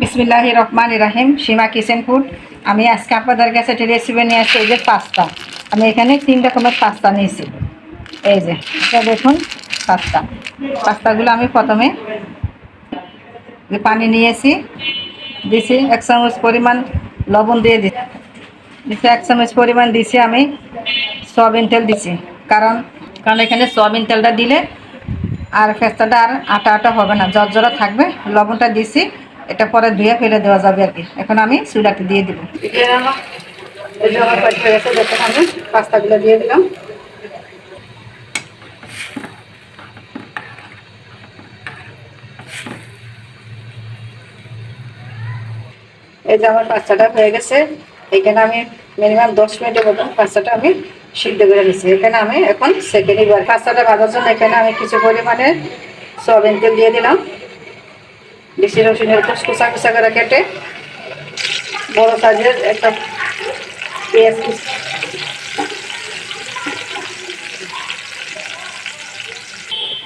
বিসমিল্লাহ রহমান রাহিম, সীমা কিচেন ফুড। আমি আজকে আপনাদের কাছে একটা রেসিপি নিয়ে আসছি, এই যে পাস্তা। আমি এখানে তিন রকমের পাস্তা নিয়েছি। এই যে, এটা দেখুন, পাস্তা। পাস্তাগুলো আমি প্রথমে পানি নিয়েছি, দিছি এক চামচ পরিমাণ লবণ দিয়ে দিচ্ছি দিচ্ছি এক চামচ পরিমাণ দিছি আমি সয়াবিন তেল দিছি। কারণ কারণ এখানে সয়াবিন তেলটা দিলে আর ফেস্তাটা আর আটা আটা হবে না জর্জরা থাকবে। লবণটা দিছি এটা পরে ধুয়ে ফেলে দেওয়া যাবে আর কি। এখন আমি চুলাতে দিয়ে দিব। আমি পাস্তাগুলো দিয়ে দিলাম এই যে আমার পাস্তাটা হয়ে গেছে। এখানে আমি মিনিমাম দশ মিনিটের মতন পাস্তাটা আমি সিদ্ধ করে নিচ্ছি এখানে আমি এখন সেকেন্ড পাস্তাটা ভাজার জন্য এখানে আমি কিছু পরিমাণে সয়াবিন তেল দিয়ে দিলাম। বেশি রসুনের কুচা কুচা করে কেটে বড় সাইজের একটা পেঁয়াজ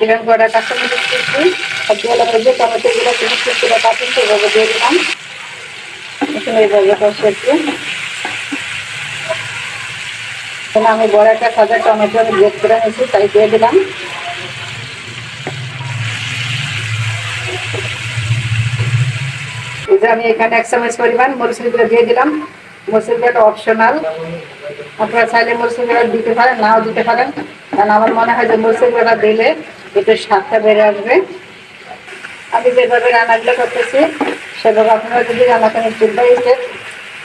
এরকম কটা কাঁচামরিচ দিয়ে দিলাম। আমি বড় একটা সাদা টমেটো আমি গ্রেট করে নিয়েছি তাই দিয়ে দিলাম। এই যে আমি এখানে এক চামচ পরিমাণ মরিচের দিয়ে দিলাম। মরিচের অপশনাল আপনারা চাইলে মরিচের দিতে পারেন, নাও দিতে পারেন। কারণ আমার মনে হয় যে মরিচের দিলে একটু স্বাদটা বেড়ে আসবে। আমি যেভাবে রান্নাগুলো করতেছি, সেভাবে আপনারা যদি রান্না করেন চিন্তা হয়েছে,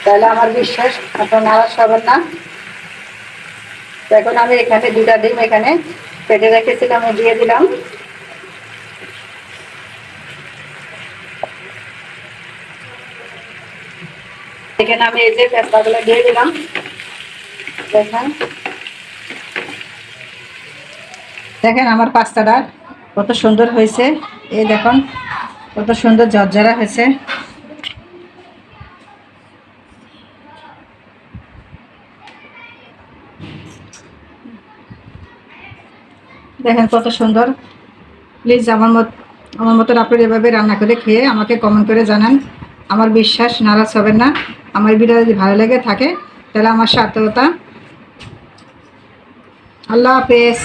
তাহলে আমার বিশ্বাস, আপনার নারাজ হবেন না। এখন আমি এখানে দুটা ডিম এখানে পেটে রেখেছিলাম দিয়ে দিলাম। এখানে আমি এই যে পেস্তাগুলো দিয়ে দিলাম। দেখেন। দেখেন আমার পাস্তাটা কত সুন্দর হয়েছে। এই দেখুন, কত সুন্দর ঝরঝরা হয়েছে। দেখেন কত সুন্দর। প্লিজ আমার মত আমার মতন আপনারা এভাবে রান্না করে খেয়ে আমাকে কমেন্ট করে জানান। আমার বিশ্বাস, নারাজ হবেন না। আমার ভিডিও যদি ভালো লেগে থাকে, তাহলে আমার সার্থকতা। আল্লাহ হাফেজ।